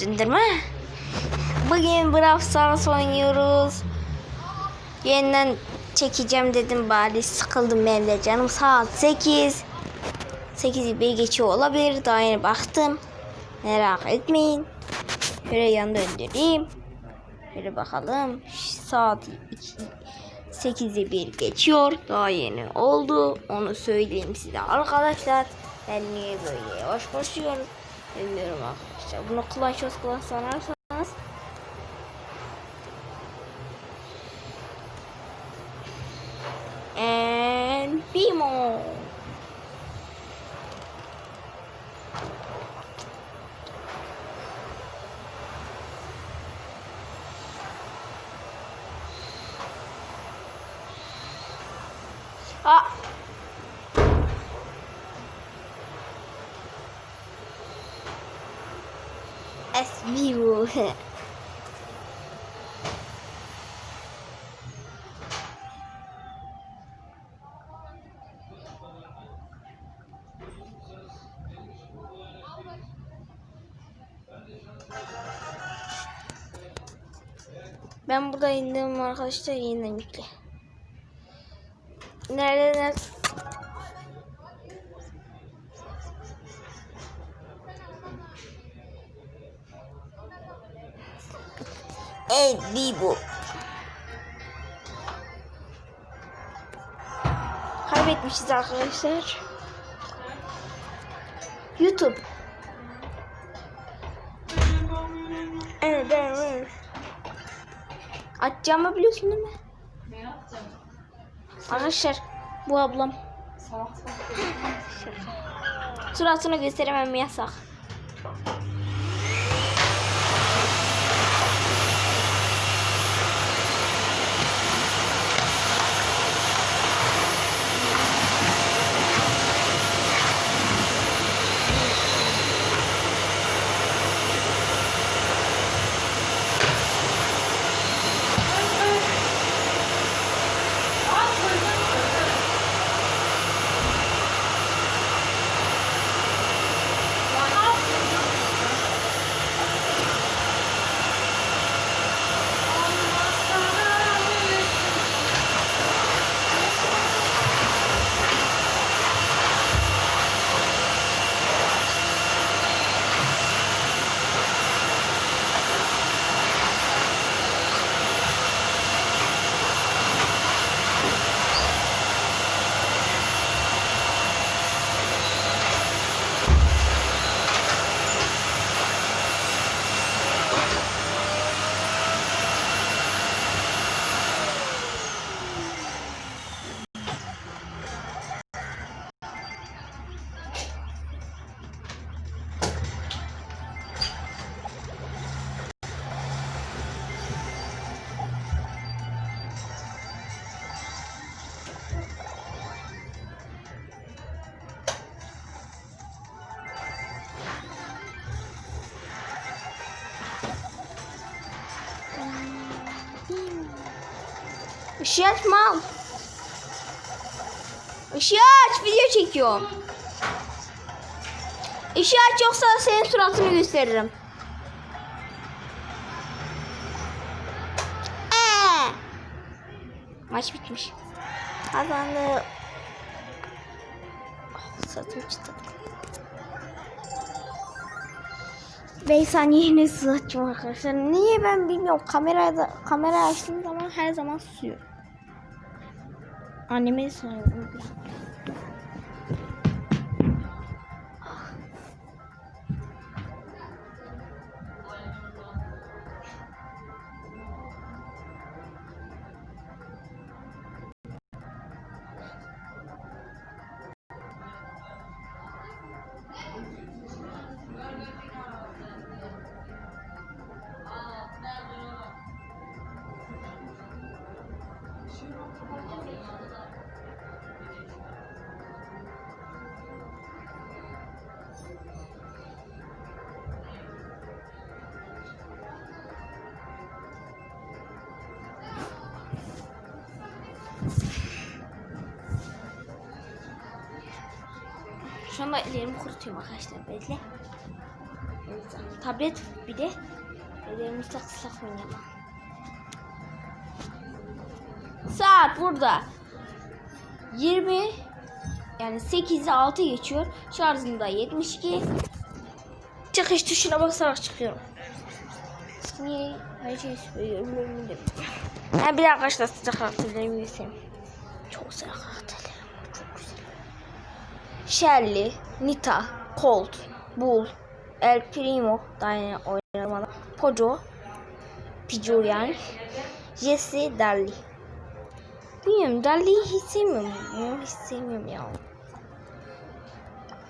dındırma. Bugün Brawl Stars oynuyoruz. Yeniden çekeceğim dedim bari sıkıldım ben de canım saat 8. 8'i bir geçiyor olabilir daha yeni baktım. Merak etmeyin. Şöyle yan döndüreyim. Şöyle bakalım. Saat 8'i bir geçiyor. Daha yeni oldu. Onu söyleyeyim size arkadaşlar. Ben niye böyle yavaş koşuyorum? Bilmiyorum arkadaşlar. Bunu Clash of Clans sanarsanız And Bimo. Ah. Vivo. Ben burada indim arkadaşlar yeniden yükle. Nerede El Vivo. Kaybetmişiz arkadaşlar. YouTube. Evet, evet, evet. Açacağımı biliyorsun değil mi? Ne yapacağım? Arkadaşlar bu ablam. Salak salak. Suratını gösteremem yasak. Işığı açma al. Işığı aç video çekiyorum. Işığı aç yoksa senin suratını gösteririm. Ee. Maç bitmiş. Kazandı. Oh, çıktı. 5 saniye açacağım arkadaşlar. Niye ben bilmiyorum. Kamerada kamera açtığım zaman her zaman susuyor. Anneme soruyorum. Şu anda ellerimi kurutuyorum arkadaşlar. Bekle. Tablet bir de ellerimizde kıslak oynayalım. Saat burada 20 yani 8'e 6 geçiyor. Şarjım da 72. Çıkış tuşuna basarak çıkıyorum. Niye her şey söylüyorum Ha bir arkadaşlar size karakterlerimi göstereyim. Çok çok güzel. Shelly, Nita, Colt, Bull, El Primo, daha yeni oynamadım. Pojo, Pijo yani. Jesse, Darly. Bilmiyorum Darly'yi hiç sevmiyorum. Bunu hiç sevmiyorum ya.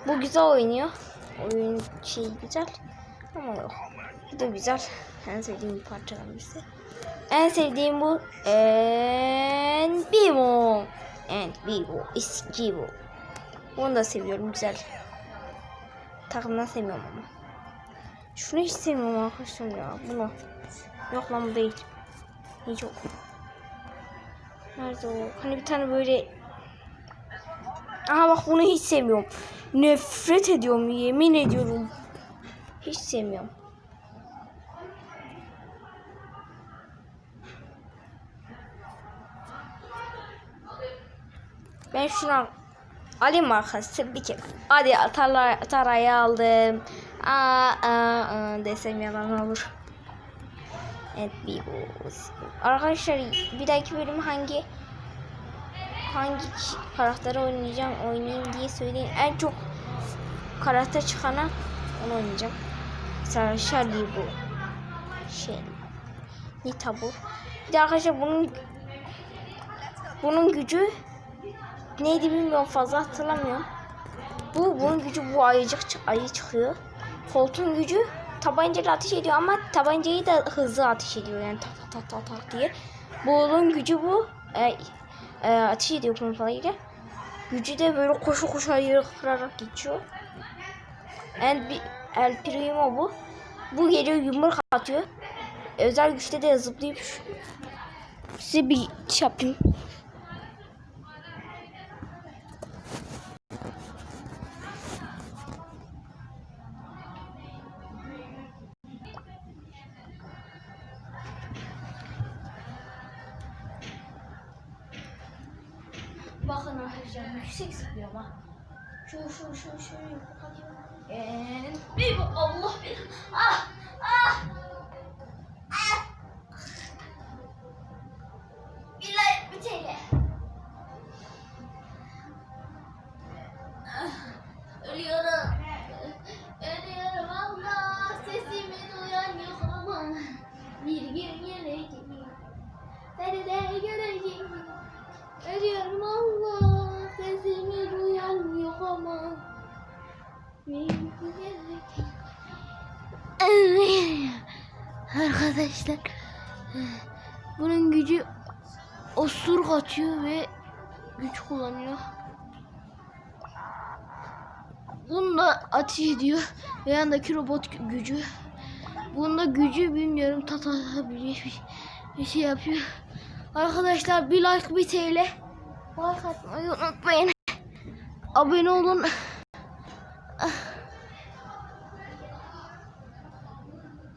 Bu güzel oynuyor. Oyun şey güzel. Ama yok. Bu da güzel. En sevdiğim parçalar birisi. En sevdiğim bu. En Bimo. En Bimo. Eski bu. Bunu da seviyorum güzel. Takımdan sevmiyorum ama. Şunu hiç sevmiyorum arkadaşlar ya. Bunu. Yok lan bu değil. Hiç yok. Nerede o? Hani bir tane böyle... Aha bak bunu hiç sevmiyorum. Nefret ediyorum yemin ediyorum. Hiç sevmiyorum. Ben şunu alayım arkadaşlar bir kere. Hadi tarla, tarayı aldım. Aa, aa, aa desem yalan olur. Evet bir. Arkadaşlar bir dahaki bölüm hangi hangi karakteri oynayacağım oynayayım diye söyleyin. En çok karakter çıkana onu oynayacağım. Mesela Shelly bu. Şey. Nita bu. Bir de arkadaşlar bunun bunun gücü neydi bilmiyorum fazla hatırlamıyorum. Bu bunun gücü bu ayıcık ayı çıkıyor. Koltuğun gücü tabancayla ateş ediyor ama tabancayı da hızlı ateş ediyor yani tak tak tak tak diye. Buğulun gücü bu. E, e, ateş ediyor pompalıyla. Gücü de böyle koşu koşu ayı kırarak geçiyor. Bir- El Primo bu. Bu geliyor yumruk atıyor. Özel güçte de zıplayıp size bir şey yapayım. Arkadaşlar yüksek zıplıyor ama. Şu şu şu şu yukarı. Eee bir bu Allah bir. Ah. Ah. Arkadaşlar bunun gücü osuruk atıyor ve güç kullanıyor. Bununla ateş ediyor ve yandaki robot gü- gücü. Bunda gücü bilmiyorum tata bir, bir şey yapıyor. Arkadaşlar bir like bir TL. Like atmayı unutmayın. Abone olun.